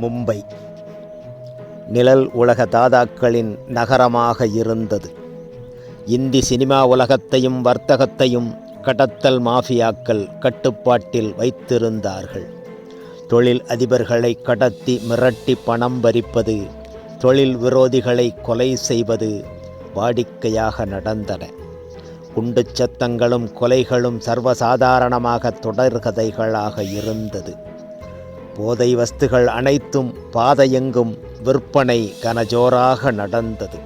மும்பை. நிழல் உலக தாதாக்களின் நகரமாக இருந்தது. இந்தி சினிமா உலகத்தையும் வர்த்தகத்தையும் கடத்தல் மாஃபியாக்கள் கட்டுப்பாட்டில் வைத்திருந்தார்கள். தொழில் அதிபர்களை கடத்தி மிரட்டி பணம் பறிப்பது தொழில் விரோதிகளை கொலை செய்வது வாடிக்கையாக நடந்தன. குண்டுச்சத்தங்களும் கொலைகளும் சர்வசாதாரணமாக தொடர்கதைகளாக இருந்தது. போதை வஸ்துகள் அனைத்தும் பாதையெங்கும் விற்பனை கனஜோராக நடந்தது.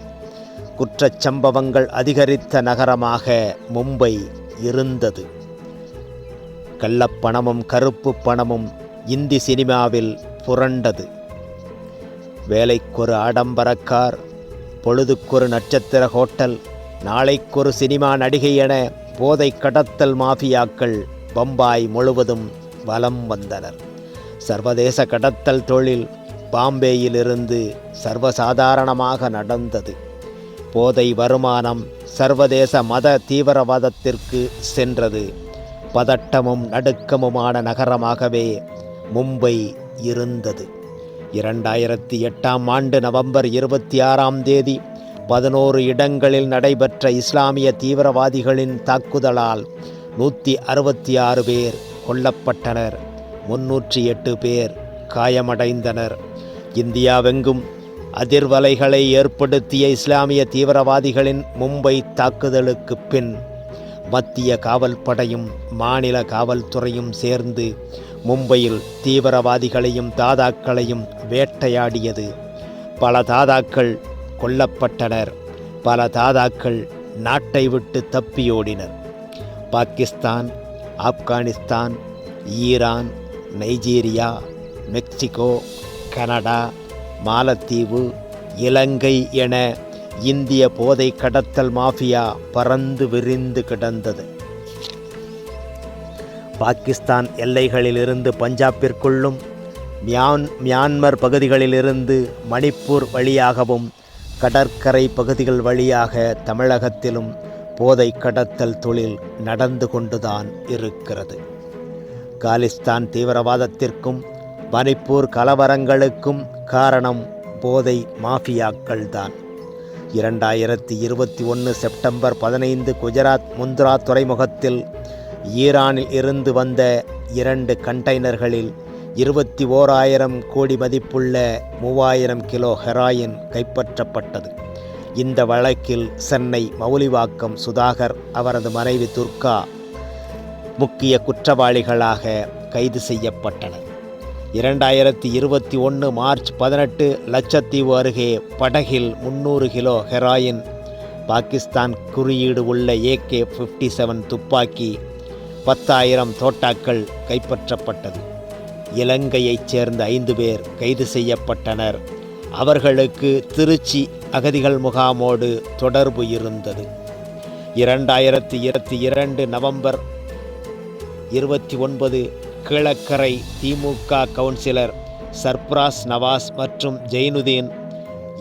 குற்றச்சம்பவங்கள் அதிகரித்த நகரமாக மும்பை இருந்தது. கள்ளப்பணமும் கருப்பு பணமும் இந்தி சினிமாவில் புரண்டது. வேலைக்கொரு ஆடம்பரக்கார் பொழுதுக்கொரு நட்சத்திர ஹோட்டல் நாளைக்கொரு சினிமா நடிகை என போதை கடத்தல் மாஃபியாக்கள் பம்பாய் முழுவதும் வலம் வந்தனர். சர்வதேச கடத்தல் தொழில் பாம்பேயிலிருந்து சர்வசாதாரணமாக நடந்தது. போதை வருமானம் சர்வதேச மத தீவிரவாதத்திற்கு சென்றது. பதட்டமும் நடுக்கமுமான நகரமாகவே மும்பை இருந்தது. இரண்டாயிரத்தி எட்டாம் ஆண்டு நவம்பர் இருபத்தி ஆறாம் தேதி பதினோரு இடங்களில் நடைபெற்ற இஸ்லாமிய தீவிரவாதிகளின் தாக்குதலால் நூற்றி அறுபத்தி ஆறு பேர் கொல்லப்பட்டனர். முன்னூற்றி எட்டு பேர் காயமடைந்தனர். இந்தியாவெங்கும் அதிர்வலைகளை ஏற்படுத்திய இஸ்லாமிய தீவிரவாதிகளின் மும்பை தாக்குதலுக்கு பின் மத்திய காவல்படையும் மாநில காவல்துறையும் சேர்ந்து மும்பையில் தீவிரவாதிகளையும் தாதாக்களையும் வேட்டையாடியது. பல தாதாக்கள் கொல்லப்பட்டனர். பல தாதாக்கள் நாட்டை விட்டு தப்பியோடினர். Pakistan Afghanistan Iran Nigeria Mexico Canada மாலத்தீவு இலங்கை என இந்திய போதை கடத்தல் மாஃபியா பறந்து விரிந்து கிடந்தது. பாகிஸ்தான் எல்லைகளிலிருந்து பஞ்சாபிற்குள்ளும் மியான் மியான்மர் பகுதிகளிலிருந்து மணிப்பூர் வழியாகவும் கடற்கரை பகுதிகள் வழியாக தமிழகத்திலும் போதை கடத்தல் தொழில் நடந்து கொண்டுதான் இருக்கிறது. காலிஸ்தான் தீவிரவாதத்திற்கும் மணிப்பூர் கலவரங்களுக்கும் காரணம் போதை மாஃபியாக்கள் தான் இரண்டாயிரத்தி இருபத்தி ஒன்று செப்டம்பர் பதினைந்து குஜராத் முந்த்ரா துறைமுகத்தில் ஈரானில் இருந்து வந்த இரண்டு கண்டெய்னர்களில் இருபத்தி ஓராயிரம் கோடி மதிப்புள்ள மூவாயிரம் கிலோ ஹெராயின் கைப்பற்றப்பட்டது. இந்த வழக்கில் சென்னை மௌலிவாக்கம் சுதாகர் அவரது மனைவி துர்கா முக்கிய குற்றவாளிகளாக கைது செய்யப்பட்டனர் இரண்டாயிரத்தி இருபத்தி ஒன்று மார்ச் பதினெட்டு லட்சத்தீவு அருகே படகில் முன்னூறு கிலோ ஹெராயின் பாகிஸ்தான் குறியீடு உள்ள ஏகே ஃபிஃப்டி செவன் துப்பாக்கி பத்தாயிரம் தோட்டாக்கள் கைப்பற்றப்பட்டது. இலங்கையைச் சேர்ந்த ஐந்து பேர் கைது செய்யப்பட்டனர். அவர்களுக்கு திருச்சி அகதிகள் முகாமோடு தொடர்பு இருந்தது. இரண்டாயிரத்தி இருபத்தி இரண்டு நவம்பர் இருபத்தி ஒன்பது கீழக்கரை திமுக கவுன்சிலர் சர்ப்ராஸ் நவாஸ் மற்றும் ஜெயினுதீன்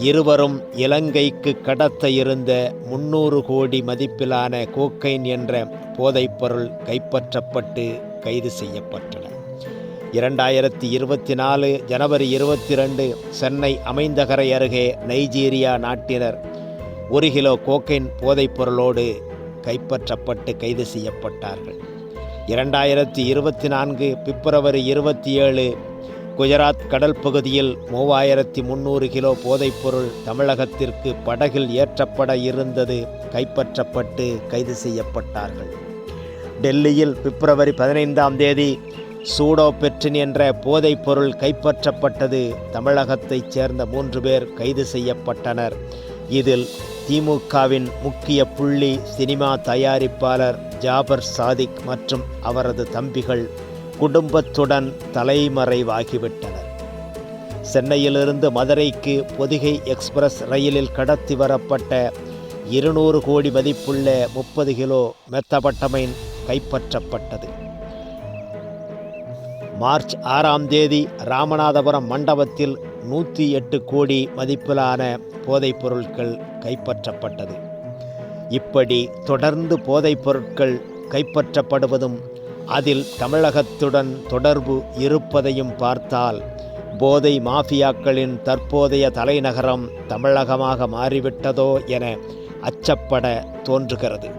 இருவரும் இலங்கைக்கு கடத்த இருந்த முன்னூறு கோடி மதிப்பிலான கோக்கைன் என்ற போதைப்பொருள் கைப்பற்றப்பட்டு கைது செய்யப்பட்டன. இரண்டாயிரத்தி இருபத்தி நாலு ஜனவரி இருபத்தி ரெண்டு சென்னை அமைந்தகரை அருகே நைஜீரியா நாட்டினர் ஒரு கிலோ கோக்கைன் போதைப்பொருளோடு கைப்பற்றப்பட்டு கைது செய்யப்பட்டார்கள். இரண்டாயிரத்தி இருபத்தி நான்கு பிப்ரவரி இருபத்தி ஏழு குஜராத் கடல் பகுதியில் மூவாயிரத்தி முந்நூறு கிலோ போதைப்பொருள் தமிழகத்திற்கு படகில் ஏற்றப்பட இருந்தது. கைப்பற்றப்பட்டு கைது செய்யப்பட்டார்கள். டெல்லியில் பிப்ரவரி பதினைந்தாம் தேதி சூடோ பெற்றின் என்ற போதைப்பொருள் கைப்பற்றப்பட்டது. தமிழகத்தைச் சேர்ந்த மூன்று பேர் கைது செய்யப்பட்டனர். இதில் திமுகவின் முக்கிய புள்ளி சினிமா தயாரிப்பாளர் ஜாபர் சாதிக் மற்றும் அவரது தம்பிகள் குடும்பத்துடன் தலைமறைவாகிவிட்டனர். சென்னையிலிருந்து மதுரைக்கு பொதிகை எக்ஸ்பிரஸ் ரயிலில் கடத்தி வரப்பட்ட இருநூறு கோடி மதிப்புள்ள முப்பது கிலோ மெத்தபட்டமைன் கைப்பற்றப்பட்டது. மார்ச் ஆறாம் தேதி ராமநாதபுரம் மண்டபத்தில் நூற்றி எட்டு கோடி மதிப்பிலான போதைப் பொருட்கள் கைப்பற்றப்பட்டது. இப்படி தொடர்ந்து போதைப் பொருட்கள் கைப்பற்றப்படுவதும் அதில் தமிழகத்துடன் தொடர்பு இருப்பதையும் பார்த்தால் போதை மாஃபியாக்களின் தற்போதைய தலைநகரம் தமிழகமாக மாறிவிட்டதோ என அச்சப்பட தோன்றுகிறது.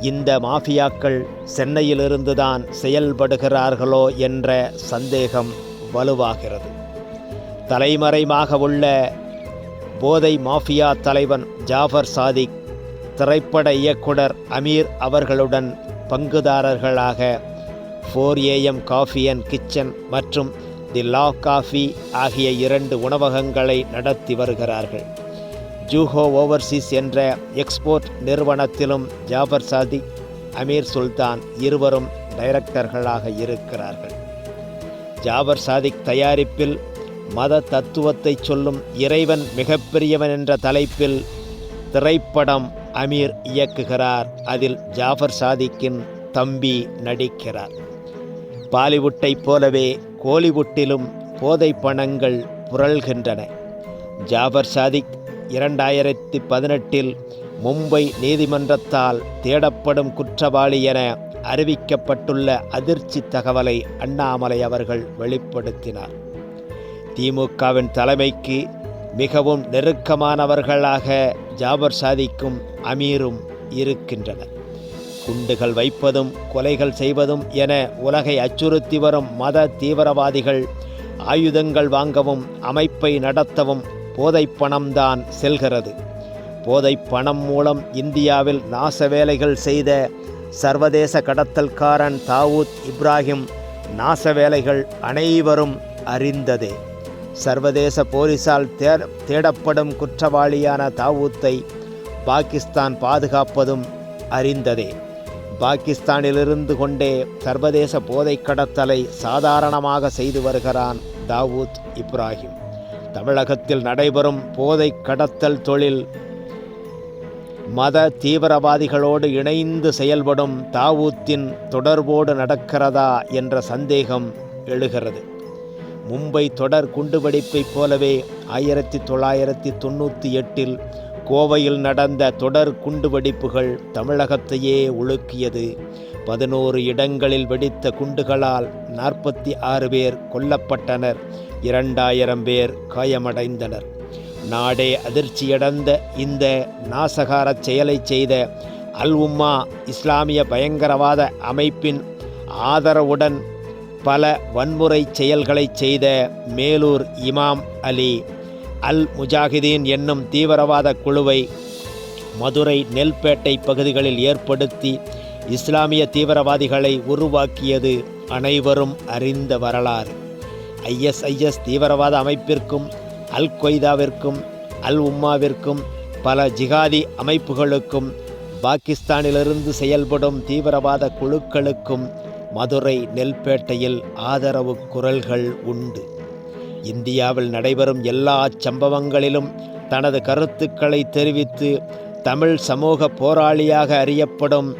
இந்த மாஃபியாக்கள் சென்னையிலிருந்துதான் செயல்படுகிறார்களோ என்ற சந்தேகம் வலுவாகிறது. தலைமறைமாக உள்ள போதை மாஃபியா தலைவன் ஜாஃபர் சாதிக் திரைப்பட இயக்குனர் அமீர் அவர்களுடன் பங்குதாரர்களாக four AM coffee and kitchen மற்றும் தி லா காஃபி ஆகிய இரண்டு உணவகங்களை நடத்தி வருகிறார்கள். ஜூஹோ ஓவர்சீஸ் என்ற எக்ஸ்போர்ட் நிறுவனத்திலும் ஜாஃபர் சாதிக் அமீர் சுல்தான் இருவரும் டைரக்டர்களாக இருக்கிறார்கள். ஜாபர் சாதிக் தயாரிப்பில் மத தத்துவத்தை சொல்லும் இறைவன் மிகப்பெரியவன் என்ற தலைப்பில் திரைப்படம் அமீர் இயக்குகிறார். அதில் ஜாஃபர் சாதிக்கின் தம்பி நடிக்கிறார். பாலிவுட்டைப் போலவே கோலிவுட்டிலும் போதை பணங்கள் புரள்கின்றன. ஜாஃபர் சாதிக் இரண்டாயிரத்தி பதினெட்டில் மும்பை நீதிமன்றத்தால் தேடப்படும் குற்றவாளி என அறிவிக்கப்பட்டுள்ள அதிர்ச்சி தகவலை அண்ணாமலை அவர்கள் வெளிப்படுத்தினார். திமுகவின் தலைமைக்கு மிகவும் நெருக்கமானவர்களாக ஜாபர் சாதிக்கும் அமீரும் இருக்கின்றனர். குண்டுகள் வைப்பதும் கொலைகள் செய்வதும் என உலகை அச்சுறுத்தி வரும் மத தீவிரவாதிகள் ஆயுதங்கள் வாங்கவும் அமைப்பை நடத்தவும் போதைப் பணம்தான் செல்கிறது. போதை பணம் மூலம் இந்தியாவில் நாச வேலைகள் செய்த சர்வதேச கடத்தல்காரன் தாவூத் இப்ராஹிம் நாச வேலைகள் அனைவரும் அறிந்ததே. சர்வதேச போலீசால் தேடப்படும் குற்றவாளியான தாவூத்தை பாகிஸ்தான் பாதுகாப்பதும் அறிந்ததே. பாகிஸ்தானிலிருந்து கொண்டே சர்வதேச போதை கடத்தலை சாதாரணமாக செய்து வருகிறான் தாவூத் இப்ராஹிம். தமிழகத்தில் நடைபெறும் போதை கடத்தல் தொழில் மத தீவிரவாதிகளோடு இணைந்து செயல்படும் தாவூத்தின் தொடர்போடு நடக்கிறதா என்ற சந்தேகம் எழுகிறது. மும்பை தொடர் குண்டுவெடிப்பைப் போலவே ஆயிரத்தி தொள்ளாயிரத்தி தொண்ணூற்றி எட்டில் கோவையில் நடந்த தொடர் குண்டுவெடிப்புகள் தமிழகத்தையே உலுக்கியது பதினோரு இடங்களில் வெடித்த குண்டுகளால் நாற்பத்தி ஆறு பேர் கொல்லப்பட்டனர். இரண்டாயிரம் பேர் காயமடைந்தனர். நாடே அதிர்ச்சியடைந்த இந்த நாசகார செயலை செய்த அல் உம்மா இஸ்லாமிய பயங்கரவாத அமைப்பின் ஆதரவுடன் பல வன்முறை செயல்களை செய்த மேலூர் இமாம் அலி அல் முஜாஹிதீன் என்னும் தீவிரவாத குழுவை மதுரை நெல்பேட்டை பகுதிகளில் ஏற்படுத்தி இஸ்லாமிய தீவிரவாதிகளை உருவாக்கியது அனைவரும் அறிந்த வரலாறு. ஐஎஸ்ஐஎஸ் தீவிரவாத அமைப்பிற்கும் அல் கொய்தாவிற்கும் அல் உம்மாவிற்கும் பல ஜிகாதி அமைப்புகளுக்கும் பாகிஸ்தானிலிருந்து செயல்படும் தீவிரவாத குழுக்களுக்கும் மதுரை நெல்பேட்டையில் ஆதரவு குரல்கள் உண்டு. இந்தியாவில் நடைபெறும் எல்லா சம்பவங்களிலும் தனது கருத்துக்களை தெரிவித்து தமிழ் சமூக போராளியாக அறியப்படும்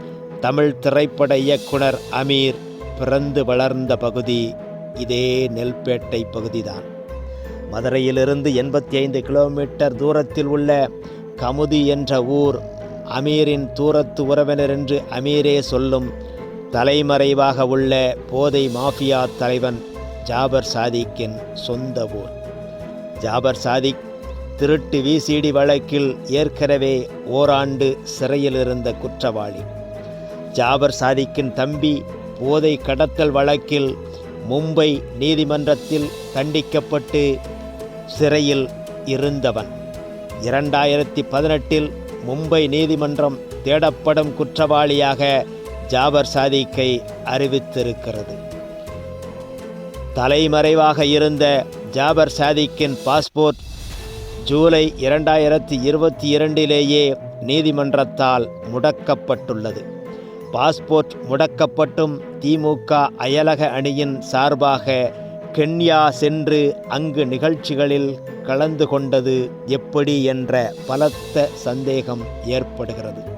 தமிழ் திரைப்பட இயக்குனர் அமீர் பிறந்து வளர்ந்த பகுதி இதே நெல்பேட்டை பகுதிதான். மதுரையிலிருந்து எண்பத்தி ஐந்து கிலோமீட்டர் தூரத்தில் உள்ள கமுதி என்ற ஊர் அமீரின் தூரத்து உறவினர் என்று அமீரே சொல்லும் தலைமறைவாக உள்ள போதை மாஃபியா தலைவன் ஜாபர் சாதிக்கின் சொந்த ஊர். ஜாபர் சாதிக் திருட்டு விசிடி வழக்கில் ஏற்கனவே ஓராண்டு சிறையில் இருந்த குற்றவாளி. ஜாபர் சாதிக்கின் தம்பி போதை கடத்தல் வழக்கில் மும்பை நீதிமன்றத்தில் தண்டிக்கப்பட்டு சிறையில் இருந்தவன். இரண்டாயிரத்தி பதினெட்டில் மும்பை நீதிமன்றம் தேடப்படும் குற்றவாளியாக ஜாபர் சாதிக்கை அறிவித்திருக்கிறது. தலைமறைவாக இருந்த ஜாபர் சாதிக்கின் பாஸ்போர்ட் ஜூலை இரண்டாயிரத்தி இருபத்தி இரண்டிலேயே நீதிமன்றத்தால் முடக்கப்பட்டுள்ளது. பாஸ்போர்ட் முடக்கப்பட்டும் திமுக அயலக அணியின் சார்பாக கென்யா சென்று அங்கு நிகழ்ச்சிகளில் கலந்து கொண்டது எப்படி என்ற பலத்த சந்தேகம் ஏற்படுகிறது.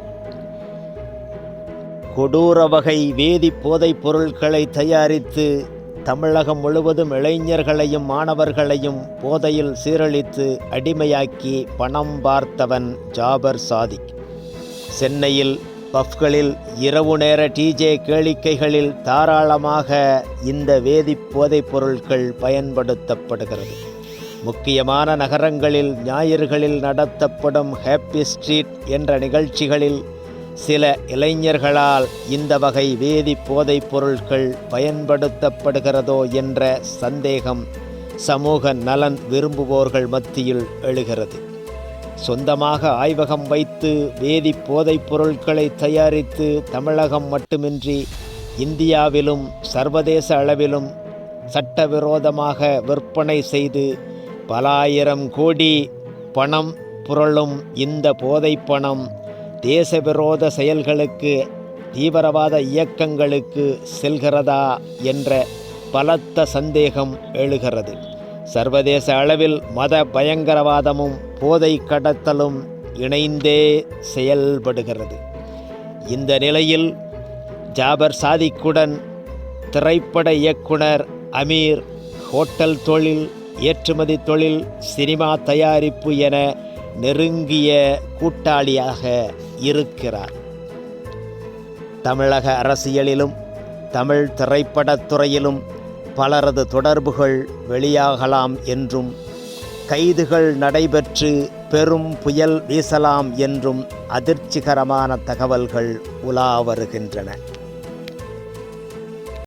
கொடூர வகை வேதி போதைப் பொருட்களை தயாரித்து தமிழகம் முழுவதும் இளைஞர்களையும் மாணவர்களையும் போதையில் சீரழித்து அடிமையாக்கி பணம் பார்த்தவன் ஜாபர் சாதிக். சென்னையில் பஃப்களில் இரவு நேர டிஜே கேளிக்கைகளில் தாராளமாக இந்த வேதி போதைப் பொருட்கள் பயன்படுத்தப்படுகிறது. முக்கியமான நகரங்களில் ஞாயிறுகளில் நடத்தப்படும் ஹாப்பி ஸ்ட்ரீட் என்ற நிகழ்ச்சிகளில் சில இளைஞர்களால் இந்த வகை வேதி போதைப் பொருட்கள் பயன்படுத்தப்படுகிறதோ என்ற சந்தேகம் சமூக நலன் விரும்புவோர்கள் மத்தியில் எழுகிறது. சொந்தமாக ஆய்வகம் வைத்து வேதி போதைப் பொருட்களை தயாரித்து தமிழகம் மட்டுமின்றி இந்தியாவிலும் சர்வதேச அளவிலும் சட்டவிரோதமாக விற்பனை செய்து பல ஆயிரம் கோடி பணம் புரளும் இந்த போதை பணம் தேசவிரோத செயல்களுக்கு தீவிரவாத இயக்கங்களுக்கு செல்கிறதா என்ற பலத்த சந்தேகம் எழுகிறது. சர்வதேச அளவில் மத பயங்கரவாதமும் போதை கடத்தலும் இணைந்தே செயல்படுகிறது. இந்த நிலையில் ஜாபர் சாதிக்குடன் திரைப்பட இயக்குனர் அமீர் ஹோட்டல் தொழில் ஏற்றுமதி தொழில் சினிமா தயாரிப்பு என நெருங்கிய கூட்டாளியாக இருக்கிறார். தமிழக அரசியலிலும் தமிழ் திரைப்படத்துறையிலும் பலரது தொடர்புகள் வெளியாகலாம் என்றும் கைதுகள் நடைபெற்று பெரும் புயல் வீசலாம் என்றும் அதிர்ச்சிகரமான தகவல்கள் உலா வருகின்றன.